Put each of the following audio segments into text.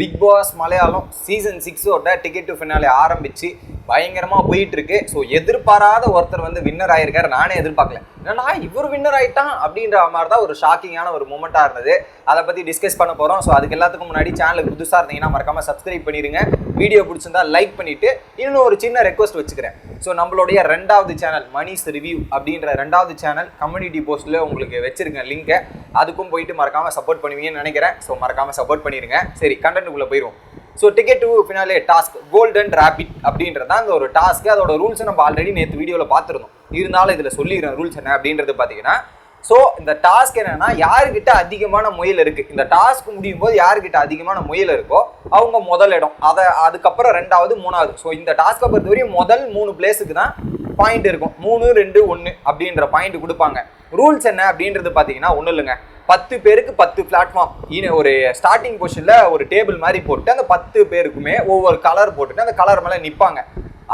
Big Boss Malayalam season சிக்ஸோட ticket to finale ஆரம்பிச்சு பயங்கரமாக போயிட்டு இருக்கு ஸோ எதிர்பாராத ஒருத்தர் வந்து வின்னர் ஆயிருக்காரு. நானே எதிர்பார்க்கல. என்னன்னா இவர் வின்னர் ஆயிட்டான் அப்படின்ற மாதிரி தான் ஒரு ஷாக்கிங்கான ஒரு மூமெண்ட்டாக இருந்தது. அதை பற்றி டிஸ்கஸ் பண்ண போகிறோம் ஸோ அதுக்கு எல்லாத்துக்கும் முன்னாடி சேனலுக்கு புதுசாக இருந்தீங்கன்னா மறக்காமல் சப்ஸ்கிரைப் பண்ணிடுங்க. வீடியோ பிடிச்சிருந்தா லைக் பண்ணிவிட்டு இன்னும் ஒரு சின்ன ரெக்வஸ்ட் வச்சுக்கிறேன். ஸோ நம்மளுடைய ரெண்டாவது சேனல் மணிஸ் ரிவ்யூ அப்படின்ற ரெண்டாவது சேனல் கம்யூனிட்டி போஸ்ட்டில் உங்களுக்கு வச்சுருக்கேன் லிங்கை அதுக்கும் போயிட்டு மறக்காமல் சப்போர்ட் பண்ணுவீங்கன்னு நினைக்கிறேன். ஸோ மறக்காமல் சப்போர்ட் பண்ணிடுங்க. சரி கண்டென்ட்டுக்குள்ளே போயிடுவோம். So ticket to finale task golden rapid அப்படின்றது தான் அந்த ஒரு டாஸ்க் அதோட ரூல்ஸை நம்ம ஆல்ரெடி நேற்று வீடியோவில் பார்த்துருந்தோம். இருந்தாலும் இதில் சொல்லிடுறேன் ரூல்ஸ் என்ன அப்படின்றது பார்த்தீங்கன்னா ஸோ இந்த டாஸ்க் என்னன்னா யாருக்கிட்ட அதிகமான முயல் இருக்கு? இந்த டாஸ்க் முடியும் போது யாருக்கிட்ட அதிகமான முயல் இருக்கோ அவங்க முதல் இடம். அதை அதுக்கப்புறம் ரெண்டாவது மூணாவது. ஸோ இந்த டாஸ்க்கை பொறுத்தவரையும் முதல் மூணு பிளேஸுக்கு தான் பாயிண்ட் இருக்கும். மூணு ரெண்டு ஒன்று அப்படின்ற பாயிண்ட் கொடுப்பாங்க. ரூல்ஸ் என்ன அப்படின்றது பார்த்தீங்கன்னா ஒன்றும் இல்லைங்க. பத்து பேருக்கு பத்து பிளாட்ஃபார்ம் ஒரு ஸ்டார்டிங் பொசிஷனில் ஒரு டேபிள் மாதிரி போட்டு அந்த பத்து பேருக்குமே ஒவ்வொரு கலர் போட்டுட்டு அந்த கலர் மேலே நிற்பாங்க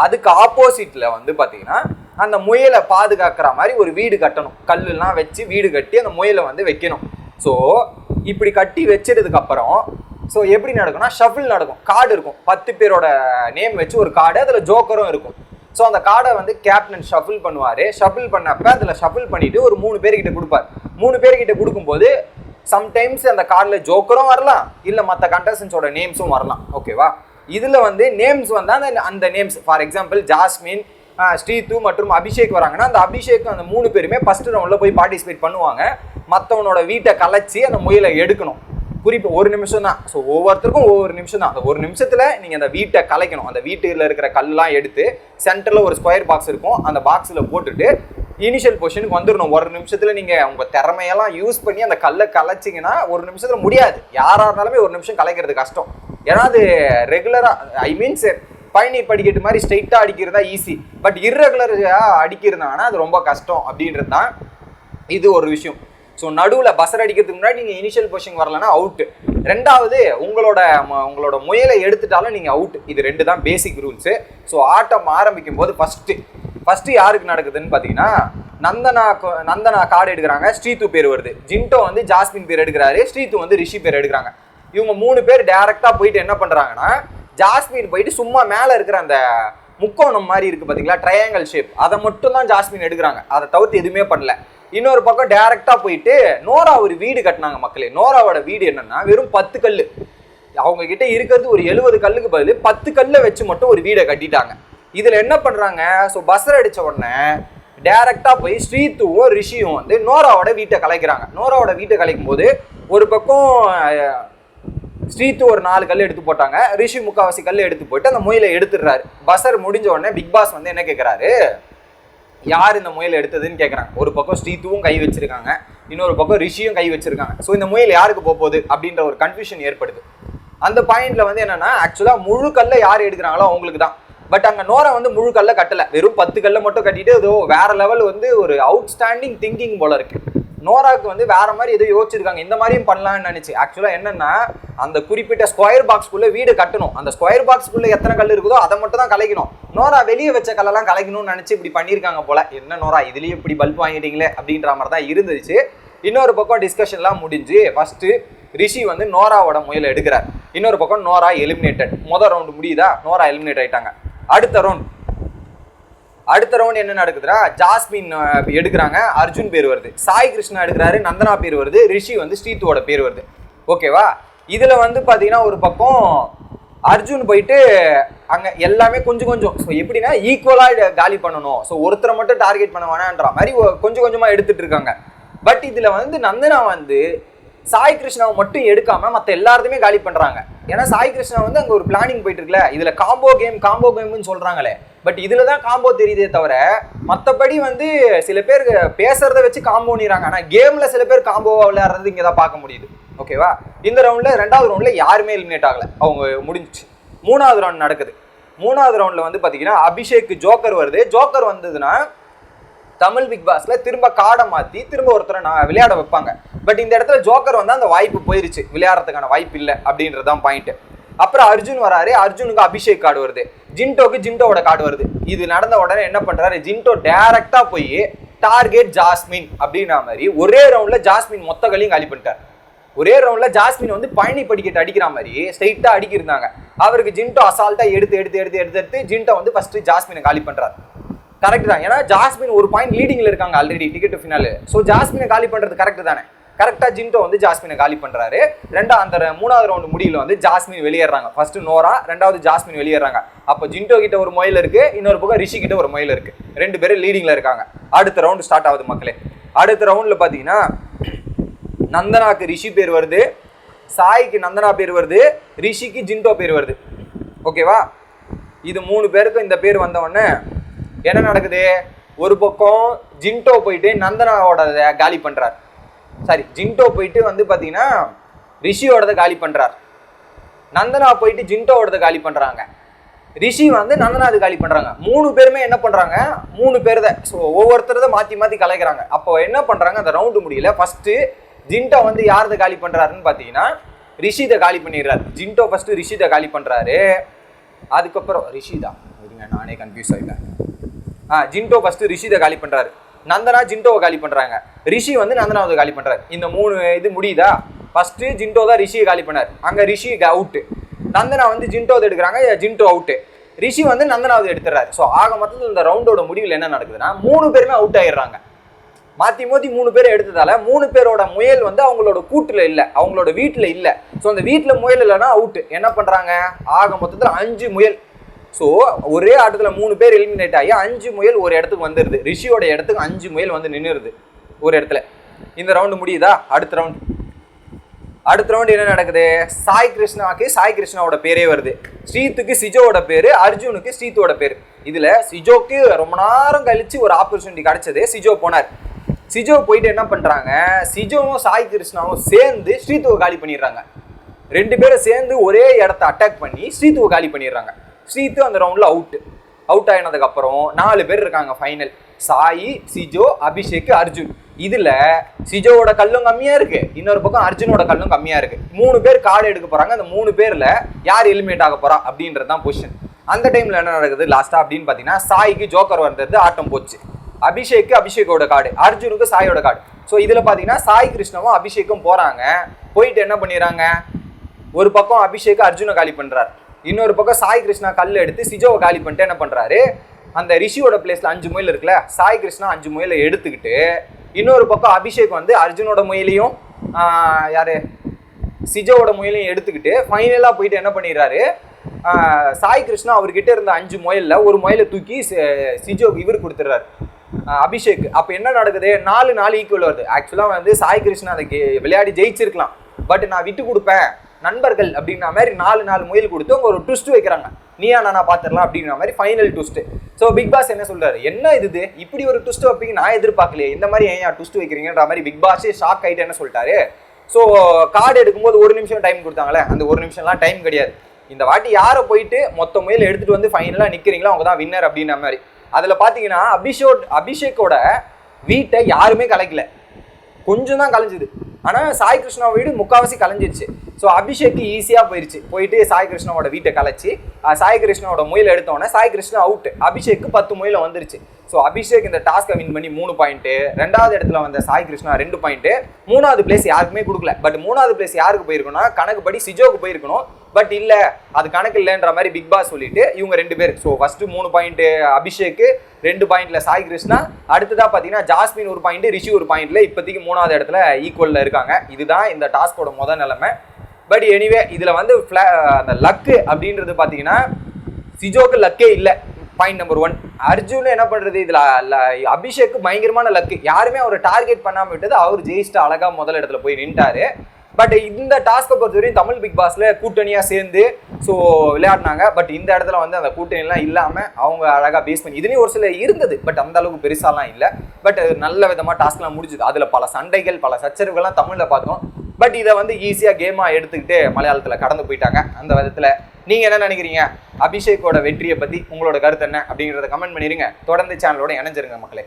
அதுக்கு ஆப்போசிட்டில் வந்து பார்த்தீங்கன்னா அந்த முயலை பாதுகாக்கிற மாதிரி ஒரு வீடு கட்டணும். கல்லுலாம் வச்சு வீடு கட்டி அந்த முயலை வந்து வைக்கணும். ஸோ இப்படி கட்டி வச்சதுக்கப்புறம் ஸோ எப்படி நடக்கும்னா ஷஃபிள் நடக்கும். கார்டு இருக்கும். பத்து பேரோட நேம் வச்சு ஒரு கார்டு அதில் ஜோக்கரும் இருக்கும். ஸோ அந்த கார்டை வந்து கேப்டன் ஷஃபிள் பண்ணுவார். ஷஃபிள் பண்ணப்ப அதில் ஷஃபிள் பண்ணிட்டு ஒரு மூணு பேர்கிட்ட கொடுப்பார். மூணு பேர்கிட்ட கொடுக்கும்போது சம்டைம்ஸ் அந்த கார்டில் ஜோக்கரும் வரலாம் இல்லை மற்ற கண்டஸ்டன்ஸோட நேம்ஸும் வரலாம். ஓகேவா இதில் வந்து நேம்ஸ் வந்தால் அந்த அந்த names for example Jasmine Sreethu மற்றும் அபிஷேக் வராங்கன்னா அந்த அபிஷேக் அந்த மூணு பேருமே ஃபஸ்ட்டு ரவுண்டில் போய் பார்ட்டிசிபேட் பண்ணுவாங்க. மற்றவனோட வீட்டை கலைச்சி அந்த முயலை எடுக்கணும். குறிப்பு ஒரு நிமிஷம் தான். ஸோ ஒவ்வொருத்தருக்கும் ஒவ்வொரு நிமிஷம் தான். அந்த ஒரு நிமிஷத்தில் நீங்கள் அந்த வீட்டை கலைக்கணும். அந்த வீட்டில் இருக்கிற கல்லாம் எடுத்து சென்டரில் ஒரு ஸ்கொயர் பாக்ஸ் இருக்கும். அந்த பாக்ஸில் போட்டுட்டு இனிஷியல் பொசிஷனுக்கு வந்துடணும் ஒரு நிமிஷத்தில் நீங்கள் உங்கள் திறமையெல்லாம் யூஸ் பண்ணி அந்த கல்லை கலைச்சிங்கன்னா ஒரு நிமிஷத்தில் முடியாது. யாராக இருந்தாலுமே ஒரு நிமிஷம் கலைக்கிறது கஷ்டம். ஏன்னா அது ரெகுலராக ஐ மீன்ஸ் பயணி படிக்கட்டு மாதிரி ஸ்ட்ரைட்டாக அடிக்கிறதா ஈஸி பட் இர்ரெகுலராக அடிக்கிறதுனா அது ரொம்ப கஷ்டம் அப்படின்றது தான் இது ஒரு விஷயம். ஸோ நடுவில் பஸ்ஸர் அடிக்கிறதுக்கு முன்னாடி நீங்கள் இனிஷியல் பொசிஷன் வரலன்னா அவுட்டு ரெண்டாவது உங்களோட ம- உங்களோட முயலை எடுத்துட்டாலும் நீங்கள் அவுட் இது ரெண்டு தான் பேசிக் ரூல்ஸு ஸோ ஆட்டம் ஆரம்பிக்கும் போது ஃபஸ்ட்டு ஃபஸ்ட்டு யாருக்கு நடக்குதுன்னு பார்த்தீங்கன்னா நந்தனா நந்தனா கார்டு எடுக்கிறாங்க ஸ்ரீத்து பேர் வருது. ஜின்டோ வந்து ஜாஸ்மின் பேர் எடுக்கிறாரு ஸ்ரீத்து வந்து ரிஷி பேர் எடுக்கிறாங்க. இவங்க மூணு பேர் டேரெக்டாக போயிட்டு என்ன பண்ணுறாங்கன்னா ஜாஸ்மின் போயிட்டு சும்மா மேலே இருக்கிற அந்த முக்கோணம் மாதிரி இருக்குது பார்த்தீங்களா ட்ரையாங்கல் ஷேப் அதை மட்டும் தான் ஜாஸ்மின் எடுக்கிறாங்க. அதை தவிர்த்து எதுவுமே பண்ணல. இன்னொரு பக்கம் டைரக்டா போயிட்டு நோரா ஒரு வீடு கட்டினாங்க மக்களே. நோராவோட வீடு என்னன்னா வெறும் பத்து கல் அவங்க கிட்ட இருக்கிறது ஒரு எழுபது கல்லுக்கு பதில் பத்து கல்லை வச்சு மட்டும் ஒரு வீடை கட்டிட்டாங்க. இதில் என்ன பண்ணுறாங்க ஸோ பஸ்ஸர் அடித்த உடனே டேரெக்டாக போய் ஸ்ரீத்துவும் ரிஷியும் வந்து நோராவோட வீட்டை கலைக்கிறாங்க. நோராவோட வீட்டை கலைக்கும் போது ஒரு பக்கம் ஸ்ரீத்து ஒரு நாலு கல் எடுத்து போட்டாங்க. ரிஷி முக்காவாசி கல் எடுத்து போயிட்டு அந்த முயலை எடுத்துடுறாரு. பஸ்ஸர் முடிஞ்ச உடனே பிக் பாஸ் வந்து என்ன கேட்குறாரு யார் இந்த முயல் எடுத்ததுன்னு கேட்குறாங்க ஒரு பக்கம் ஸ்ரீத்துவும் கை வச்சிருக்காங்க. இன்னொரு பக்கம் ரிஷியும் கை வச்சிருக்காங்க. ஸோ இந்த முயல் யாருக்கு போக போகுது அப்படின்ற ஒரு கன்ஃபியூஷன் ஏற்படுது. அந்த பாயிண்ட்ல வந்து என்னன்னா ஆக்சுவலாக முழு கல்லை யார் எடுக்கிறாங்களோ அவங்களுக்கு தான். பட் அங்கே நோரை வந்து முழு கல்லை கட்டலை. வெறும் பத்து கல்லை மட்டும் கட்டிட்டு ஏதோ வேற லெவல் வந்து ஒரு அவுட்ஸ்டாண்டிங் திங்கிங் போல இருக்கு. நோராக்கு வந்து வேற மாதிரி ஏதோ யோசிச்சிருக்காங்க. இந்த மாதிரியும் பண்ணலாம்னு நினைச்சு. ஆக்சுவலா என்னன்னா அந்த குறிப்பிட்ட ஸ்கொயர் பாக்ஸ்க்குள்ள வீடு கட்டணும். அந்த ஸ்கொயர் பாக்ஸ்க்குள்ள எத்தனை கல் இருக்குதோ அதை மட்டும் தான் கலைக்கணும். நோரா வெளியே வச்ச கல்லெல்லாம் கலைக்கணும்னு நினைச்சு இப்படி பண்ணியிருக்காங்க போல. என்ன நோரா இதுலயும் இப்படி பல்ப் வாங்கிட்டீங்களே அப்படின்ற மாதிரி தான் இருந்துச்சு. இன்னொரு பக்கம் டிஸ்கஷன்லாம் முடிஞ்சு ஃபஸ்ட்டு ரிஷி வந்து நோராவோட முயல எடுக்கிறார். இன்னொரு பக்கம் நோரா எலிமினேட்டட் முதல் ரவுண்டு முடியுதா? நோரா எலிமினேட் ஆயிட்டாங்க. அடுத்த ரவுண்ட் அடுத்த ரவுண்ட் என்ன நடக்குதுன்னா ஜாஸ்மின் எடுக்கிறாங்க. அர்ஜுன் பேர் வருது. சாய் கிருஷ்ணா எடுக்கிறாரு நந்தனா பேர் வருது. ரிஷி வந்து ஸ்ரீத்துவோட பேர் வருது. ஓகேவா இதில் வந்து பார்த்தீங்கன்னா ஒரு பக்கம் அர்ஜுன் போயிட்டு அங்கே எல்லாமே கொஞ்சம் கொஞ்சம். ஸோ எப்படின்னா ஈக்குவலாக காலி பண்ணணும். ஸோ ஒருத்தரை மட்டும் டார்கெட் பண்ண வேணான்ற மாதிரி கொஞ்சம் கொஞ்சமாக எடுத்துகிட்டு இருக்காங்க. பட் இதில் வந்து நந்தனா வந்து சாய் கிருஷ்ணாவை மட்டும் எடுக்காம மற்ற எல்லாருமே காலி பண்றாங்க. ஏன்னா சாய் கிருஷ்ணா வந்து அங்க ஒரு பிளானிங் போயிட்டு இருக்குல்ல இதுல காம்போ கேம் காம்போ கேம்னு சொல்றாங்களே. பட் இதுல தான் காம்போ தெரியுதே தவிர மற்றபடி வந்து சில பேர் பேசுறத வச்சு காம்போ பண்ணிடுறாங்க. ஆனா கேம்ல சில பேர் காம்போ விளையாடுறது இங்க தான் பார்க்க முடியுது. ஓகேவா இந்த ரவுண்ட்ல ரெண்டாவது ரவுண்ட்ல யாருமே எலிமினேட் ஆகல. அவங்க முடிஞ்சுச்சு. மூணாவது ரவுண்ட் நடக்குது. மூணாவது ரவுண்ட்ல வந்து பாத்தீங்கன்னா அபிஷேக் ஜோக்கர் வருது. ஜோக்கர் வந்ததுன்னா தமிழ் பிக் பாஸ்ல திரும்ப காடை மாத்தி திரும்ப ஒருத்தரை நான் விளையாட வைப்பாங்க. பட் இந்த இடத்துல ஜோக்கர் வந்து அந்த வாய்ப்பு போயிருச்சு. விளையாடுறதுக்கான வாய்ப்பு இல்லை அப்படின்றது தான் பாயிண்ட் அப்புறம் அர்ஜுன் வராரு. அர்ஜுனுக்கு அபிஷேக் கார்டு வருது. ஜின்டோக்கு ஜின்டோவோட கார்டு வருது. இது நடந்த உடனே என்ன பண்றாரு? ஜின்டோ டைரக்டா போய் டார்கெட் ஜாஸ்மின் அப்படின்ற மாதிரி ஒரே ரவுண்ட்ல ஜாஸ்மின் மொத்த கலையும் காலி பண்ணிட்டார். ஒரே ரவுண்ட்ல ஜாஸ்மின் வந்து பழனி படிக்கட்டு அடிக்கிற மாதிரி ஸ்ட்ரைட்டா அடிக்கிருந்தாங்க. அவருக்கு ஜின்டோ அசால்ட்டா எடுத்து எடுத்து எடுத்து எடுத்து எடுத்து ஜின்டோ வந்து ஃபர்ஸ்ட் ஜாஸ்மினை காலி பண்றாரு. கரெக்ட் தான். ஏன்னா ஜாஸ்மின் ஒரு பாயிண்ட் லீடிங்ல இருக்காங்க ஆல்ரெடி டிக்கெட் ஃபினாலு ஸோ ஜாஸ்மினை காலி பண்றது கரெக்ட் தானே? கரெக்டாக ஜின்டோ வந்து ஜாஸ்மினை காலி பண்ணுறாரு ரெண்டா அந்த மூணாவது ரவுண்டு முடியல வந்து ஜாஸ்மின் வெளியேறாங்க. ஃபர்ஸ்ட் நோரா ரெண்டாவது ஜாஸ்மின் வெளியேறாங்க. அப்போ ஜின்டோ கிட்ட ஒரு மொயில் இருக்கு இன்னொரு பக்கம் ரிஷி கிட்ட ஒரு மொயில் இருக்கு. ரெண்டு பேரும் லீடிங்ல இருக்காங்க. அடுத்த ரவுண்டு ஸ்டார்ட் ஆகுது மக்களே. அடுத்த ரவுண்டில் பார்த்தீங்கன்னா நந்தனாக்கு ரிஷி பேர் வருது சாய்க்கு நந்தனா பேர் வருது ரிஷிக்கு ஜின்டோ பேர் வருது. ஓகேவா இது மூணு பேருக்கும் இந்த பேர் வந்த உடனே என்ன நடக்குது? ஒரு பக்கம் ஜின்டோ போயிட்டு நந்தனாவோட காலி பண்றார். சாரி ஜின்டோ போயிட்டு வந்து பார்த்தீங்கன்னா ரிஷியோடத காலி பண்றார். நந்தனா போயிட்டு ஜின்டோவோடத காலி பண்றாங்க. ரிஷி வந்து நந்தனாது காலி பண்றாங்க. மூணு பேருமே என்ன பண்றாங்க? மூணு பேர் தான் ஸோ ஒவ்வொருத்தரத மாத்தி மாத்தி கலைக்கிறாங்க. அப்போ என்ன பண்றாங்க? அந்த ரவுண்டு முடியல. ஃபர்ஸ்ட் ஜின்டோ வந்து யாரதை காலி பண்றாருன்னு பார்த்தீங்கன்னா ரிஷிதை காலி பண்ணிடுறாரு. ஜின்டோ ஃபர்ஸ்ட் ரிஷிதை காலி பண்றாரு. அதுக்கப்புறம் ரிஷிதா இருங்க நானே கன்ஃபியூஸ் ஆயிட்டேன். ஜின்டோ ஃபஸ்ட்டு ரிஷிதை காலி பண்ணுறாரு நந்தனா ஜின்டோவை காலி பண்ணுறாங்க ரிஷி வந்து நந்தனாவை காலி பண்ணுறாரு இந்த மூணு இது முடியுதா? ஃபஸ்ட்டு ஜின்டோ தான் ரிஷியை காலி பண்ணார். அங்கே ரிஷி அவுட்டு நந்தனா வந்து ஜின்டோவை எடுக்கிறாங்க. ஜின்டோ அவுட்டு ரிஷி வந்து நந்தனாவது எடுத்துறாரு ஸோ ஆக மொத்தத்தில் இந்த ரவுண்டோட முடிவில் என்ன நடக்குதுன்னா மூணு பேருமே அவுட் ஆயிடுறாங்க. மாற்றி மோதி மூணு பேரை எடுத்ததால மூணு பேரோட முயல் வந்து அவங்களோட கூட்டில் இல்லை. அவங்களோட வீட்டில் இல்லை. ஸோ அந்த வீட்டில் முயல் இல்லைன்னா அவுட்டு என்ன பண்ணுறாங்க ஆக மொத்தத்தில் அஞ்சு முயல் ஸோ ஒரே ஆட்டத்தில் மூணு பேர் எலிமினேட் ஆகி அஞ்சு முயல் ஒரு இடத்துக்கு வந்துடுது ரிஷியோட இடத்துக்கு அஞ்சு முயல் வந்து நின்றுடுது ஒரு இடத்துல. இந்த ரவுண்டு முடியுதா? அடுத்த ரவுண்ட் அடுத்த ரவுண்ட் என்ன நடக்குது? சாய் கிருஷ்ணாக்கு சாய் கிருஷ்ணாவோட பேரே வருது. ஸ்ரீத்துக்கு சிஜோவோட பேர் அர்ஜுனுக்கு ஸ்ரீத்தோட பேர். இதில் சிஜோக்கு ரொம்ப நேரம் கழித்து ஒரு ஆப்பர்ச்சுனிட்டி கிடச்சது. சிஜோ போனார். சிஜோ போயிட்டு என்ன பண்ணுறாங்க சிஜோவும் சாய் கிருஷ்ணாவும் சேர்ந்து ஸ்ரீத்துவை காலி பண்ணிடுறாங்க. ரெண்டு பேரும் சேர்ந்து ஒரே இடத்த அட்டாக் பண்ணி ஸ்ரீத்துவை காலி பண்ணிடுறாங்க. ஸ்ரீத்து அந்த ரவுண்டில் அவுட்டு அவுட் ஆகினதுக்கப்புறம் நாலு பேர் இருக்காங்க ஃபைனல் சாய் சிஜோ அபிஷேக் அர்ஜுன். இதில் சிஜோவோட கல்லும் கம்மியாக இருக்குது இன்னொரு பக்கம் அர்ஜுனோட கல்லும் கம்மியாக இருக்குது மூணு பேர் கார்டு எடுக்க போகிறாங்க அந்த மூணு பேரில் யார் எலிமினேட் ஆக போகிறா அப்படின்றது தான் பொசிஷன் அந்த டைமில் என்ன நடக்குது? லாஸ்ட்டாக அப்படின்னு பார்த்தீங்கன்னா சாய்க்கு ஜோக்கர் வந்தது ஆட்டம் போச்சு. அபிஷேக்கு அபிஷேக்கோட கார்டு அர்ஜுனுக்கு சாயோட கார்டு ஸோ இதில் பார்த்தீங்கன்னா சாய் கிருஷ்ணவும் அபிஷேக்கும் போகிறாங்க போயிட்டு என்ன பண்ணிடுறாங்க? ஒரு பக்கம் அபிஷேக் அர்ஜுனை காலி பண்ணுறாரு இன்னொரு பக்கம் சாய் கிருஷ்ணா கல் எடுத்து சிஜோவை காலி பண்ணிட்டு என்ன பண்ணுறாரு அந்த ரிஷியோட பிளேஸில் அஞ்சு முயல் இருக்குல்ல சாய் கிருஷ்ணா அஞ்சு முயலை எடுத்துக்கிட்டு இன்னொரு பக்கம் அபிஷேக் வந்து அர்ஜுனோட முயலையும் யார்? சிஜோவோட முயலையும் எடுத்துக்கிட்டு ஃபைனலாக போயிட்டு என்ன பண்ணிடுறாரு? சாய் கிருஷ்ணா அவர்கிட்ட இருந்த அஞ்சு முயலில் ஒரு முயலை தூக்கி சிஜோ இவர் கொடுத்துட்றாரு. அபிஷேக். அப்போ என்ன நடக்குது? நாலு நாலு ஈக்குவல் வருது. ஆக்சுவலாக வந்து சாய் கிருஷ்ணா அதை விளையாடி ஜெயிச்சிருக்கலாம். பட் நான் விட்டு கொடுப்பேன். நண்பர்கள் அப்படின்ற மாதிரி நாலு நாலு முயல் கொடுத்து அவங்க ஒரு ட்விஸ்ட் வைக்கிறாங்க. நீயா நானா பார்த்துடலாம் அப்படின்ற மாதிரி final twist so Bigg Boss என்ன சொல்றாரு? என்ன இது இது? இப்படி ஒரு ட்விஸ்ட் வைப்பீங்க? நான் எதிர்பார்க்கலையே. இந்த மாதிரி ஏன் ட்விஸ்ட் வைக்கிறீங்கன்ற மாதிரி பிக் பாஸே ஷாக் ஆகிட்டு என்ன சொல்லிட்டாரு? ஸோ கார்டு எடுக்கும்போது ஒரு நிமிஷம் டைம் கொடுத்தாங்களே. அந்த ஒரு நிமிஷம்லாம் டைம் கிடையாது. இந்த வாட்டி யாரை போயிட்டு மொத்த முயல் எடுத்துட்டு வந்து ஃபைனலாக நிற்கிறீங்களோ அவங்க தான் வின்னர் அப்படின்ற மாதிரி. அதில் பார்த்தீங்கன்னா அபிஷோக் அபிஷேக்கோட வீட்டை யாருமே கலைக்கல. கொஞ்சம் தான் கலைஞ்சுது. ஆனால் சாய் கிருஷ்ணா வீடு முக்காவாசி கலைஞ்சிருச்சு. ஸோ அபிஷேக்கு ஈஸியாக போயிருச்சு. போயிட்டு சாய் கிருஷ்ணாவோட வீட்டை கலைச்சி அஹ், சாய் கிருஷ்ணாவோட முயல் எடுத்தோடனே சாய் கிருஷ்ணா அவுட் அபிஷேக்கு பத்து முயல வந்துருச்சு. ஸோ அபிஷேக் இந்த டாஸ்க்கை வின் பண்ணி மூணு பாயிண்ட்டு ரெண்டாவது இடத்துல வந்த சாய் கிருஷ்ணா ரெண்டு பாயிண்ட்டு மூணாவது பிளேஸ் யாருக்குமே கொடுக்கல. பட் மூணாவது பிளேஸ் யாருக்கு போயிருக்கணும்னா கணக்குப்படி சிஜோக்கு போயிருக்கணும். பட் இல்லை அது கணக்கு இல்லைன்ற மாதிரி பிக் பாஸ் சொல்லிட்டு இவங்க ரெண்டு பேர். ஸோ ஃபஸ்ட்டு மூணு பாயிண்ட்டு அபிஷேக்கு ரெண்டு பாயிண்ட்ல சாய் கிருஷ்ணா. அடுத்ததாக பார்த்தீங்கன்னா ஜாஸ்மின் ஒரு பாயிண்ட் ரிஷி ஒரு பாயிண்ட்ல இப்போதைக்கு மூணாவது இடத்துல ஈக்குவலில் இருக்காங்க. இதுதான் இந்த டாஸ்கோட முத நிலைமை. பட் எனிவே இதில் வந்து அந்த லக்கு அப்படின்றது பார்த்தீங்கன்னா சிஜோக்கு லக்கே இல்லை. பாயிண்ட் நம்பர் ஒன் அர்ஜுன் என்ன பண்ணுறது இதில் ல- பயங்கரமான லக்கு யாருமே அவரை டார்கெட் பண்ணாமல் விட்டது. அவர் ஜெயிஸ்ட்டு அழகாக முதல் இடத்துல போய் நின்ட்டாரு. பட் இந்த டாஸ்க்கை பொறுத்தவரையும் தமிழ் பிக் பாஸில் கூட்டணியாக சேர்ந்து ஸோ விளையாடினாங்க. பட் இந்த இடத்துல வந்து அந்த கூட்டணி இல்லாமல் அவங்க அழகாக பேஸ் பண்ணி இதுலேயும் ஒரு சில இருந்தது. பட் அந்த அளவுக்கு பெருசாலாம் இல்லை. பட் நல்ல விதமாக டாஸ்க்லாம் முடிஞ்சுது. அதில் பல சண்டைகள் பல சச்சரவுகள்லாம் தமிழில் பார்த்தோம். பட் இதை வந்து ஈஸியாக கேமாக எடுத்துக்கிட்டு மலையாளத்தில் கடந்து போயிட்டாங்க. அந்த விதத்தில். நீங்கள் என்ன நினைக்கிறீங்க? அபிஷேக்கோட வெற்றியை பற்றி உங்களோட கருத்து என்ன அப்படிங்கிறத கமெண்ட் பண்ணிடுங்க தொடர்ந்து சேனலோட இணைஞ்சிருங்க மக்களே.